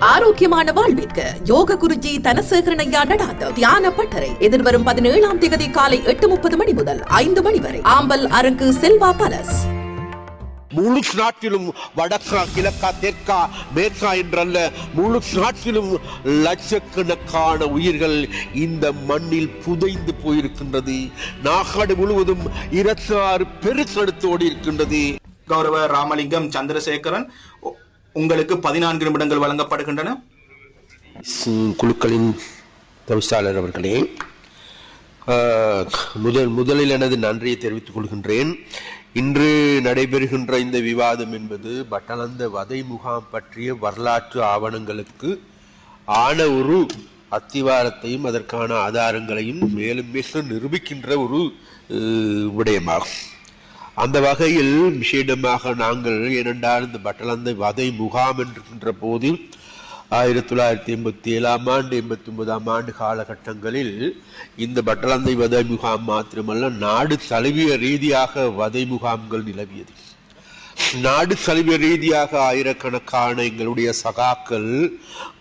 ஆரோக்கியமான வாழ்விற்கு யோக குருஜி தனசேகரனையா நடாத்த தியான பட்டறை. எதிர்வரும் பதினேழாம் தேதி காலை எட்டு முப்பது மணி முதல் ஐந்து மணி வரை. ஆம்பல் அரங்கு செல்வா பலஸ் முழு நாட்டிலும் வடக்கா கிழக்கா தெற்கா மேற்கா என்றல்ல முழு நாட்டிலும் லட்சக்கணக்கான உயிர்கள் இந்த மண்ணில் புதைந்து போயிருக்கின்றது. நாகாடு முழுவதும் இருபத்தாறு பெருக்கெடுத்தோடி இருக்கின்றது கௌரவ ராமலிங்கம் சந்திரசேகரன் உங்களுக்கு பதினான்கு நிமிடங்கள் வழங்கப்படுகின்றன. குழுக்களின் தவிசாளர் அவர்களே முதல் முதலில் எனது நன்றியை தெரிவித்துக் கொள்கின்றேன். இன்று நடைபெறுகின்ற இந்த விவாதம் என்பது பட்டலந்த வதை முகாம் பற்றிய வரலாற்று ஆவணங்களுக்கு ஆன ஒரு அத்திவாரத்தையும் அதற்கான ஆதாரங்களையும் மேலும் மேலும் நிரூபிக்கின்ற ஒரு விடயமாகும். அந்த வகையில் விஷேடமாக நாங்கள் ஏனென்றால் இந்த பட்டலந்தை வதை முகாம் என்கின்ற போது ஆயிரத்தி தொள்ளாயிரத்தி எண்பத்தி ஏழாம் ஆண்டு எண்பத்தி ஒன்பதாம் ஆண்டு காலகட்டங்களில் இந்த பட்டலந்தை வதை முகாம் மாத்திரமல்ல நாடு தழுவிய ரீதியாக வதை முகாம்கள் நிலவியது. நாடு தழுவிய ரீதியாக ஆயிரக்கணக்கான எங்களுடைய சகாக்கள்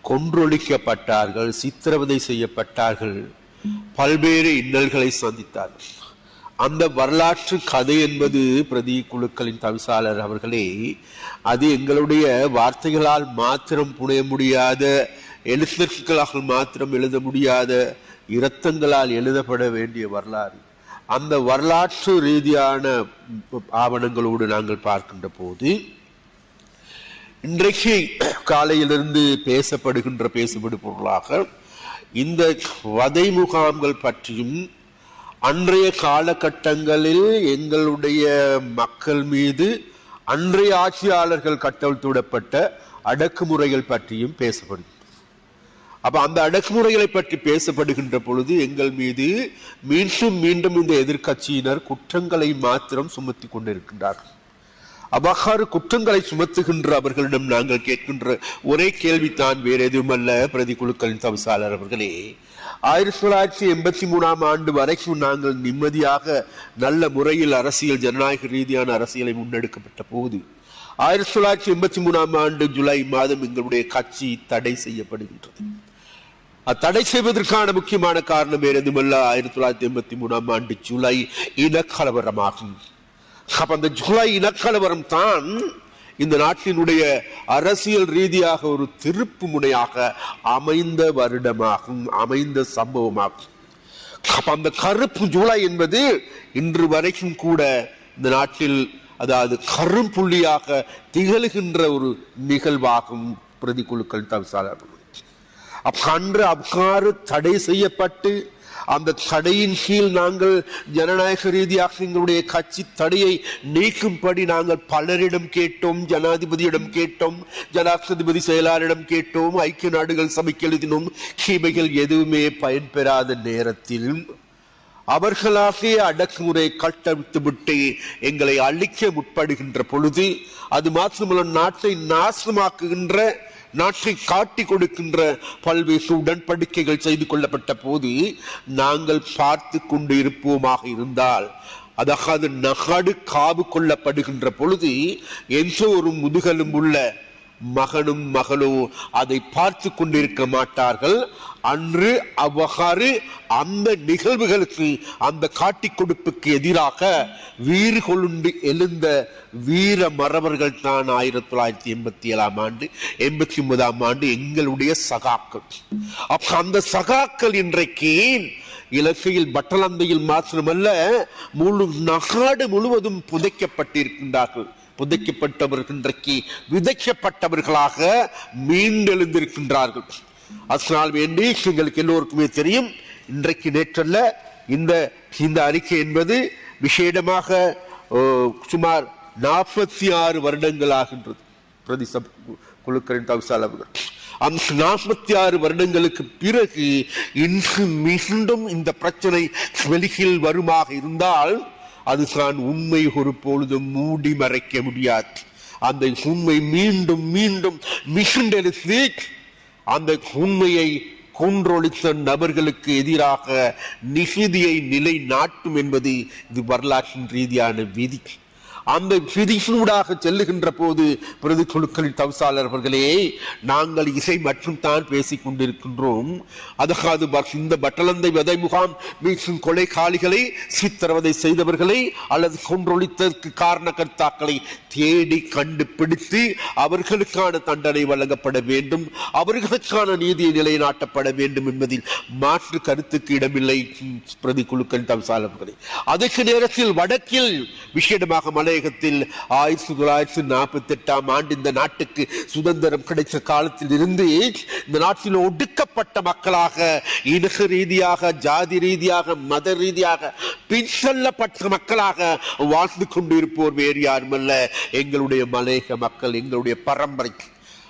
கொன்றொழிக்கப்பட்டார்கள் சித்திரவதை செய்யப்பட்டார்கள் பல்வேறு இன்னல்களை சந்தித்தார்கள். அந்த வரலாற்று கதை என்பது பிரதி குழுக்களின் தவிசாளர் அவர்களே அது எங்களுடைய வார்த்தைகளால் மாத்திரம் புனைய முடியாத எழுத்துக்களால் மாத்திரம் எழுத முடியாத இரத்தங்களால் எழுதப்பட வேண்டிய வரலாறு. அந்த வரலாற்று ரீதியான ஆவணங்களோடு நாங்கள் பார்க்கின்ற போது இன்றைக்கு காலையிலிருந்து பேசப்படுகின்ற பேசுபடு பொருளாக இந்த வதை முகாம்கள் பற்றியும் அன்றைய காலகட்டங்களில் எங்களுடைய மக்கள் மீது அன்றைய ஆட்சியாளர்கள் கட்டவிழ்த்துவிடப்பட்ட அடக்குமுறைகள் பற்றியும் பேசப்படும் அப்ப அந்த அடக்குமுறைகளை பற்றி பேசப்படுகின்ற பொழுது எங்கள் மீது மீண்டும் மீண்டும் இந்த எதிர்க்கட்சியினர் குற்றங்களை மாத்திரம் சுமத்தி கொண்டிருக்கின்றார்கள். அவ்வாறு குற்றங்களை சுமத்துகின்ற அவர்களிடம் நாங்கள் கேட்கின்ற ஒரே கேள்வித்தான் வேற எதுவுமல்ல பிரதி குழுக்களின் தவிசாளர் அவர்களே. ஆயிரத்தி தொள்ளாயிரத்தி எண்பத்தி மூணாம் ஆண்டு வரைக்கும் நாங்கள் நிம்மதியாக நல்ல முறையில் அரசியல் ஜனநாயக ரீதியான அரசியலை முன்னெடுக்கப்பட்ட போது ஆயிரத்தி தொள்ளாயிரத்தி எண்பத்தி மூணாம் ஆண்டு ஜூலை மாதம் எங்களுடைய கட்சி தடை செய்யப்படுகின்றது. தடை செய்வதற்கான முக்கியமான காரணம் வேறு எதுமல்ல ஆயிரத்தி தொள்ளாயிரத்தி எண்பத்தி மூணாம் ஆண்டு ஜூலை இனக்கலவரமாகும். அப்ப அந்த ஜூலை இனக்கலவரம் தான் இந்த நாட்டினுடைய அரசியல் ரீதியாக ஒரு திருப்பு முனையாக அமைந்த வருடமாகும் அமைந்த சம்பவமாகும். அந்த கருப்பு ஜூலை என்பது இன்று வரைக்கும் கூட இந்த நாட்டில் அதாவது கரும்புள்ளியாக திகழ்கின்ற ஒரு நிகழ்வாகும் பிரதிக்குழுக்கள் தவிசாளர்கள் அன்று அவ்வாறு தடை செய்யப்பட்டு அந்த தடையின் கீழ் நாங்கள் ஜனநாயக ரீதியாக எங்களுடைய கட்சி தடையை நீக்கும்படி நாங்கள் பலரிடம் கேட்டோம் ஜனாதிபதியிடம் கேட்டோம் ஜனாதிபதி செயலாளரிடம் கேட்டோம் ஐக்கிய நாடுகள் சபைக்கு எழுதினோம். இவைகள் எதுவுமே பயன்பெறாத நேரத்தில் அவர்களாகிய அடக்குமுறை கட்டவிட்டு விட்டு எங்களை அழிக்க முற்படுகின்ற பொழுது அது மாத்திரமல்ல நாட்டை நாசமாக்குகின்ற நாட்டை காட்டி கொடுக்கின்ற பல்வேறு உடன்படிக்கைகள் செய்து கொள்ளப்பட்ட போது நாங்கள் பார்த்து கொண்டு இருப்போமாக இருந்தால் அதாவது நகடு காவு கொள்ளப்படுகின்ற பொழுது எந்த ஒரு உள்ள மகனும் மகளோ அதை பார்த்து கொண்டிருக்க மாட்டார்கள். அன்று அவ்வகாறு அந்த நிகழ்வுகளுக்கு அந்த காட்டி கொடுப்புக்கு எதிராக வீறு கொழுண்டு எழுந்த வீர மறவர்கள் தான் ஆயிரத்தி தொள்ளாயிரத்தி எண்பத்தி ஏழாம் ஆண்டு எண்பத்தி ஒன்பதாம் ஆண்டு எங்களுடைய சகாக்கள். அப்ப அந்த சகாக்கள் இன்றைக்கு இலக்கையில் பட்டலந்தையில் மாத்திரமல்ல முழு நகாடு முழுவதும் புதைக்கப்பட்டிருக்கின்றார்கள். புதைக்கப்பட்டவர்கள் இன்றைக்கு விதைக்கப்பட்டவர்களாக மீண்டெழுந்திருக்கின்றார்கள். அதனால் வேண்டி எங்களுக்கு எல்லோருக்குமே தெரியும் இன்றைக்கு நேற்றல்ல இந்த இந்த அறிக்கை என்பது விசேடமாக சுமார் நாற்பத்தி ஆறு வருடங்கள் ஆகின்றது. பிரதி சப் குழுக்களின் அவர்கள். அந்த நாற்பத்தி ஆறு வருடங்களுக்கு பிறகு இன்று மீண்டும் இந்த பிரச்சனை வெளியில் வருமாக இருந்தால் அதுதான் உண்மை ஒரு பொழுதும் மூடி மறைக்க முடியாது. அந்த உண்மை மீண்டும் மீண்டும் மிகுண்டெடுத்து அந்த உண்மையை கொன்றொழித்த நபர்களுக்கு எதிராக நிகுதியை நிலை நாட்டும் என்பது இது வரலாற்றின் ரீதியான விதி. அந்த விதிசூடாக செல்லுகின்ற போது பிரதி குழுக்களின் தவசாளர்களே நாங்கள் இசை மற்றும் தான் பேசிக் கொண்டிருக்கின்றோம். அதாவது இந்த பட்டலந்தை வதை முகாம் வீசும் கொலைகாலிகளை சித்திரவதை செய்தவர்களை அல்லது கொன்றொழித்ததற்கு காரணகர்த்தாக்களை தேடி கண்டுபிடித்து அவர்களுக்கான தண்டனை வழங்கப்பட வேண்டும். அவர்களுக்கான நீதியை நிலைநாட்டப்பட வேண்டும் என்பதில் மாற்று கருத்துக்கு இடமில்லை ம், பிரதி அதற்கு நேரத்தில் வடக்கில் விசேடமாக மலையகத்தில் ஆயிரத்தி தொள்ளாயிரத்தி நாற்பத்தி எட்டாம் ஆண்டு இந்த நாட்டுக்கு சுதந்திரம் கிடைத்த காலத்தில் இருந்து இந்த நாட்டில் ஒடுக்கப்பட்ட மக்களாக இனக ரீதியாக ஜாதி ரீதியாக மத ரீதியாக பின்சல்லப்பட்ட மக்களாக வாழ்ந்து கொண்டிருப்போர் வேறு யாருமல்ல. எங்களுடைய மலேக மக்கள் எங்களுடைய பரம்பரை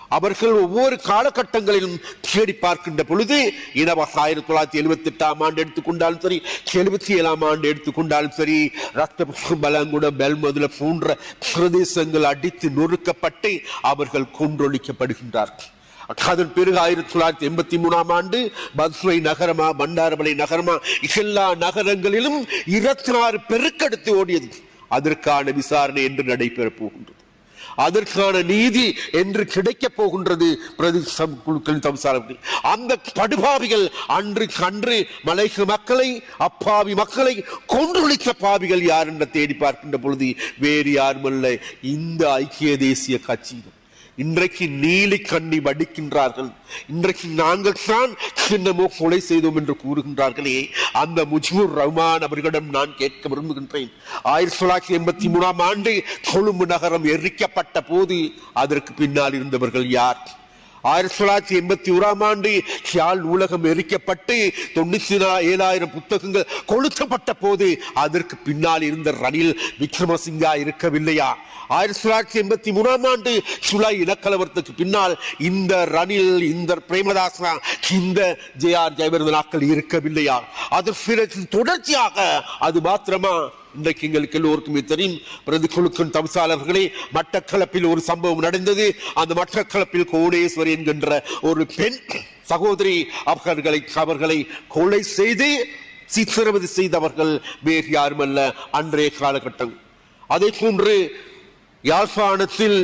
அவர்கள் ஒவ்வொரு காலகட்டங்களிலும் தேடி பார்க்கின்ற பொழுது இனவச ஆயிரத்தி தொள்ளாயிரத்தி எழுபத்தி எட்டாம் ஆண்டு எடுத்துக்கொண்டாலும் சரி எழுபத்தி ஏழாம் ஆண்டு எடுத்துக்கொண்டாலும் சரி ரத்த பலங்குட பெல்மதுல போன்ற பிரதேசங்கள் அடித்து நொறுக்கப்பட்டு அவர்கள் கொன்றொழிக்கப்படுகின்றார்கள். அதன் பிறகு ஆயிரத்தி தொள்ளாயிரத்தி எண்பத்தி மூணாம் ஆண்டு பத்மை நகரமா பண்டாரமலை நகரமா எல்லா நகரங்களிலும் இருபத்தி ஆறு பெருக்கெடுத்து ஓடியது. அதற்கான விசாரணை என்று நடைபெறப் போகின்றது. அதற்கான நீதி என்று கிடைக்கப் போகின்றது. பிரதி குழுக்களின் தம்சாளர்கள் அந்த படுபாவிகள் அன்று கன்று மலைக்கு மக்களை அப்பாவி மக்களை கொன்றொழித்த பாவிகள் யார் என்ற தேடி பார்க்கின்ற பொழுது வேறு யாருமல்ல. இந்த ஐக்கிய தேசிய கட்சியினர் இன்றைக்கு நீலி கண்ணி வடிக்கின்றார்கள் இன்றைக்கு நாங்கள் தான் சின்னமோ கொலை செய்தோம் என்று கூறுகின்றார்களே. அந்த முஜிபுர் ரஹ்மான் அவர்களிடம் நான் கேட்க விரும்புகின்றேன். ஆயிரத்தி தொள்ளாயிரத்தி எண்பத்தி மூணாம் ஆண்டு கொழும்பு நகரம் எரிக்கப்பட்ட போது அதற்கு பின்னால் இருந்தவர்கள் யார்? ஆயிரத்தி தொள்ளாயிரத்தி எண்பத்தி ஓராம் ஆண்டு ஷியால் நூலகம் எரிக்கப்பட்டு தொண்ணூத்தி ஏழாயிரம் புத்தகங்கள் கொளுத்தப்பட்ட போது அதற்கு பின்னால் இருந்த ரணில் விக்ரமசிங்கா இருக்கவில்லையா? ஆயிரத்தி தொள்ளாயிரத்தி எண்பத்தி மூணாம் ஆண்டு சுலை இனக்கலவரத்துக்கு பின்னால் இந்த ரணில் இந்த பிரேமதாசனா இந்த ஜே ஆர் ஜெயவர்தனாக்கள் இருக்கவில்லையா? அது பிறகு தொடர்ச்சியாக அது மாத்திரமா இன்றைக்கு எங்களுக்கு எல்லோருக்குமே தெரியும். பிரதி தம்சாளர்களே மட்டக்களப்பில் ஒரு சம்பவம் நடந்தது. அந்த மட்டக்களப்பில் கோடேஸ்வரி என்கின்ற ஒரு பெண் சகோதரி அவர்களை அவர்களை கொலை செய்து சித்திரவதை செய்தவர்கள் வேறு யாருமல்ல. அன்றைய காலகட்டம். அதே போன்று யாழ்ப்பாணத்தில்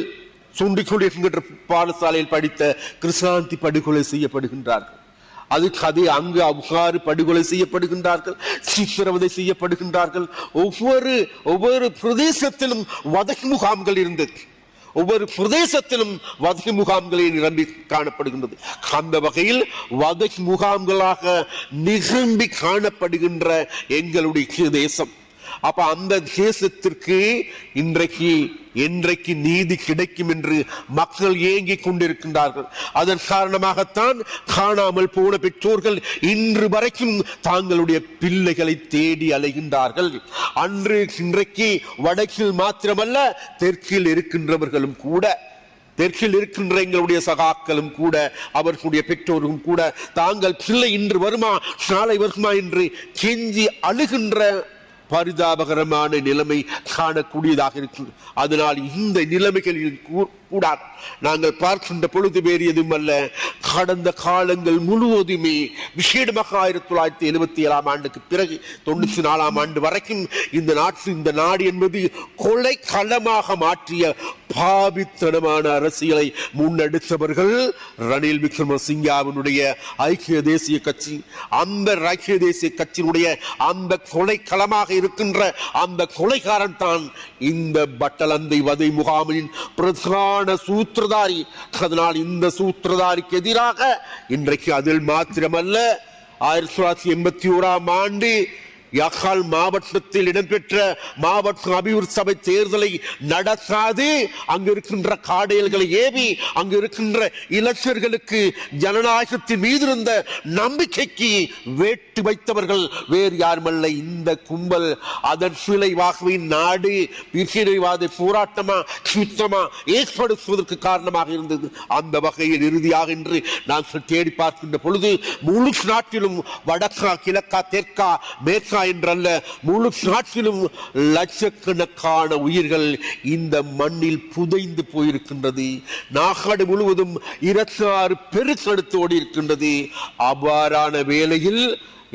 சுண்டிக்குடி என்கின்ற பாடசாலையில் படித்த கிருஷாந்தி படுகொலை செய்யப்படுகின்றார்கள். அதுக்கு அதே அங்கு அவ்வாறு படுகொலை செய்யப்படுகின்றார்கள் சித்திரவதை செய்யப்படுகின்றார்கள். ஒவ்வொரு ஒவ்வொரு பிரதேசத்திலும் வதகி முகாம்கள் இருந்தது. ஒவ்வொரு பிரதேசத்திலும் வதகி முகாம்களை நிரம்பி காணப்படுகின்றது. அந்த வகையில் வதகி முகாம்களாக நிரம்பி காணப்படுகின்ற எங்களுடைய தேசம். அப்ப அந்த தேசத்திற்கு இன்றைக்கு என்றைக்கு நீதி கிடைக்கும் என்று மக்கள் ஏங்கிக் கொண்டிருக்கின்றார்கள். அதன் காரணமாகத்தான் காணாமல் போன பெற்றோர்கள் இன்று வரைக்கும் தாங்களுடைய பிள்ளைகளை தேடி அலைகின்றார்கள். அன்று இன்றைக்கு வடக்கில் மாத்திரமல்ல தெற்கில் இருக்கின்றவர்களும் கூட தெற்கில் இருக்கின்ற எங்களுடைய சகாக்களும் கூட அவர்களுடைய பெற்றோரும் கூட தாங்கள் பிள்ளை இன்று வருமா நாளை வருமா என்று கெஞ்சி அழுகின்ற பரிதாபகரமான நிலைமை காணக்கூடியதாக இருக்கிறது. அதனால் இந்த நிலைமைகளில் கூ- நாங்கள் பார்க்கின்ற பொழுது வேறு எதுவும் அல்ல. கடந்த காலங்கள் முழுவதுமே விசேடமாக ஆயிரத்தி தொள்ளாயிரத்தி எழுபத்தி ஏழாம் ஆண்டுக்கு பிறகு தொண்ணூத்தி நாலாம் ஆண்டு வரைக்கும் இந்த நாட்டு இந்த நாடு என்பது கொலை களமாக மாற்றிய பாவித்தனமான அரசியலை முன்னெடுத்தவர்கள் ரணில் விக்ரமசிங்காவினுடைய ஐக்கிய தேசிய கட்சி அந்த ஐக்கிய தேசிய கட்சியினுடைய அந்த கொலை களமாக இருக்கின்ற அந்த கொலைகாரன் தான் இந்த பட்டலந்தை வதை முகாமின் பிரதான சூத்திரதாரி. அதனால் இந்த சூத்திரதாரிக்கு எதிராக உண்டாக இன்றைக்கு அதில் மாத்திரமல்ல ஆயிரத்தி தொள்ளாயிரத்தி எண்பத்தி ஓராம் ஆண்டு யாழ் மாவட்டத்தில் இடம்பெற்ற மாவட்ட அபிவிருத்தி சபை தேர்தலை நடத்தாது. அங்கு இருக்கின்ற காடையல்களை ஏவி அங்கு இருக்கின்ற இளைஞர்களுக்கு ஜனநாயகத்தின் மீது இருந்த நம்பிக்கைக்கு வேட்டு வைத்தவர்கள் வேறு யாருமல்ல. இந்த கும்பல் அதன் விளைவாகவே நாடு பிரிவினைவாத போராட்டமா சுத்தமா ஏற்படுத்துவதற்கு காரணமாக இருந்தது. அந்த வகையில் இறுதியாக என்று நான் தேடி பார்க்கின்ற பொழுது முழு நாட்டிலும் வடக்கா கிழக்கா தெற்கா மேற்கா என்றல்ல முழு நாட்டிலும் லட்சக்கணக்கான உயிர்கள் இந்த மண்ணில் புதைந்து போயிருக்கின்றது. நாகாடு முழுவதும் இருபத்தி ஆறு பெருக்கெடுத்து ஓடி இருக்கின்றது அவ்வாறான வேளையில்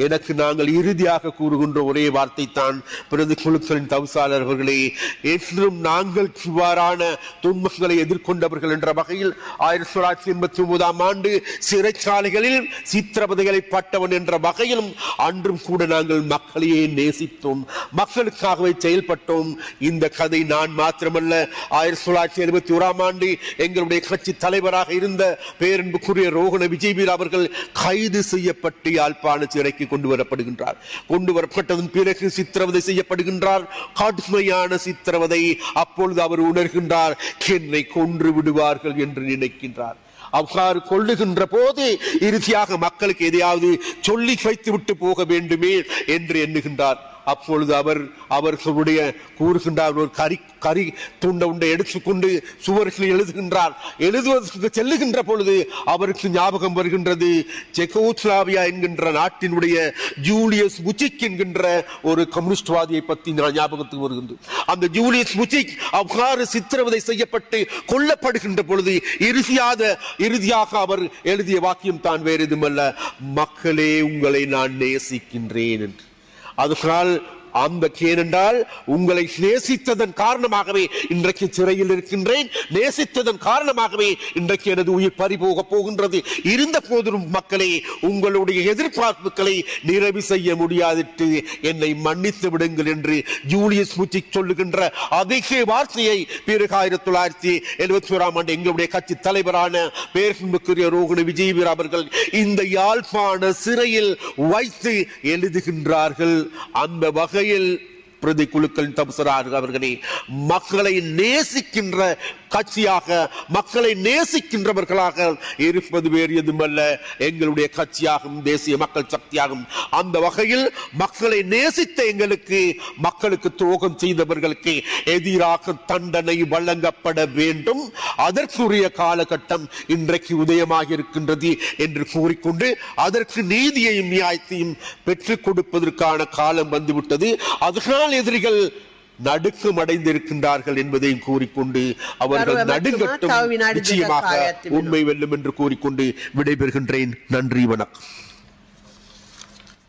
எனக்கு நாங்கள் இறுதியாக கூறுகின்ற ஒரே வார்த்தை தான் பிரதி குழுக்களின் தவிசாளர் அவர்களே என்றும் நாங்கள் இவ்வாறான துன்பங்களை எதிர்கொண்டவர்கள் என்ற வகையில் ஆயிரத்தி தொள்ளாயிரத்தி எண்பத்தி ஒன்பதாம் ஆண்டு சிறைச்சாலைகளில் சித்திரவதைகளை பட்டவன் என்ற வகையிலும் அன்றும் கூட நாங்கள் மக்களையே நேசித்தோம். மக்களுக்காகவே செயல்பட்டோம். இந்த கதை நான் மாத்திரமல்ல. ஆயிரத்தி தொள்ளாயிரத்தி எழுபத்தி ஓராம் ஆண்டு எங்களுடைய கட்சி தலைவராக இருந்த பேரன்புக்குரிய ரோகண விஜய்வீர் அவர்கள் கைது செய்யப்பட்டு யாழ்ப்பாண சிறைக்கு கொண்டு வரப்படுகின்றார் கொண்டு வரப்பட்டதன் பிறகு சித்திரவதை செய்யப்படுகின்றார். கடுமையான சித்திரவதை அப்பொழுது அவர் உணர்கின்றார். என்னை கொன்று விடுவார்கள் என்று நினைக்கின்றார். அவ்வாறு கொள்ளுகின்ற போது இறுதியாக மக்களுக்கு எதையாவது சொல்லி வைத்து விட்டு போக வேண்டுமே என்று எண்ணுகின்றார். அப்பொழுது அவர் அவர்களுடைய கூறுகின்றார் ஒரு கரி கரி துண்டை உண்டை எடுத்துக்கொண்டு சுவரில் எழுதுகின்றார். எழுதுவதற்கு செல்லுகின்ற பொழுது அவருக்கு ஞாபகம் வருகின்றது. செகோஸ்லாவியா என்கின்ற நாட்டினுடைய ஜூலியஸ் முச்சிக் என்கின்ற ஒரு கம்யூனிஸ்ட்வாதியை பற்றி நான் ஞாபகத்துக்கு வருகின்றது அந்த ஜூலியஸ் முச்சிக் அவ்வாறு சித்திரவதை செய்யப்பட்டு கொல்லப்படுகின்ற பொழுது இறுதியாத இறுதியாக அவர் எழுதிய வாக்கியம் தான் வேறு எதுமல்ல மக்களே உங்களை நான் நேசிக்கின்றேன் என்று. அதனால் அந்த ஏனென்றால் உங்களை நேசித்ததன் காரணமாகவே இன்றைக்கு சிறையில் இருக்கின்றேன். நேசித்ததன் காரணமாகவே இன்றைக்கு எனது உயிர் பறிபோக போகின்றது. இருந்த போதிலும் மக்களே உங்களுடைய எதிர்பார்ப்புகளை நிறைவு செய்ய முடியாதிட்டு என்னை மன்னித்து விடுங்கள் என்று ஜூலியஸ் முச்சிக் சொல்லுகின்ற அதிக வார்த்தையை பிறகு ஆயிரத்தி தொள்ளாயிரத்தி எழுபத்தி ஓராம் ஆண்டு எங்களுடைய கட்சி தலைவரான பேர்புக்குரிய ரோகிணி விஜயவீர் அவர்கள் இந்த யாழ்ப்பாண சிறையில் வைத்து எழுதுகின்றார்கள். அந்த வகை பிரதி குழுக்களின் தபசராக அவர்களை. மக்களை நேசிக்கின்ற கட்சியாக மக்களை நேசிக்கின்றவர்களாக இருப்பது வேறு எதுமல்ல எங்களுடைய கட்சியாகும் தேசிய மக்கள் சக்தியாகும். அந்த வகையில் மக்களை நேசித்த எங்களுக்கு மக்களுக்கு துரோகம் செய்தவர்களுக்கு எதிராக தண்டனை வழங்கப்பட வேண்டும். அதற்குரிய காலகட்டம் இன்றைக்கு உதயமாக இருக்கின்றது என்று கூறிக்கொண்டு அதற்கு நீதியையும் நியாயத்தையும் பெற்றுக் கொடுப்பதற்கான காலம் வந்துவிட்டது. அதனால் எதிரிகள் நடுக்கம் அடைந்திருக்கின்றார்கள் என்பதையும் கூறிக்கொண்டு அவர்கள் நடுங்கட்டும் நிச்சயமாக உண்மை வெல்லும் என்று கூறிக்கொண்டு விடைபெறுகின்றேன். நன்றி வணக்கம்.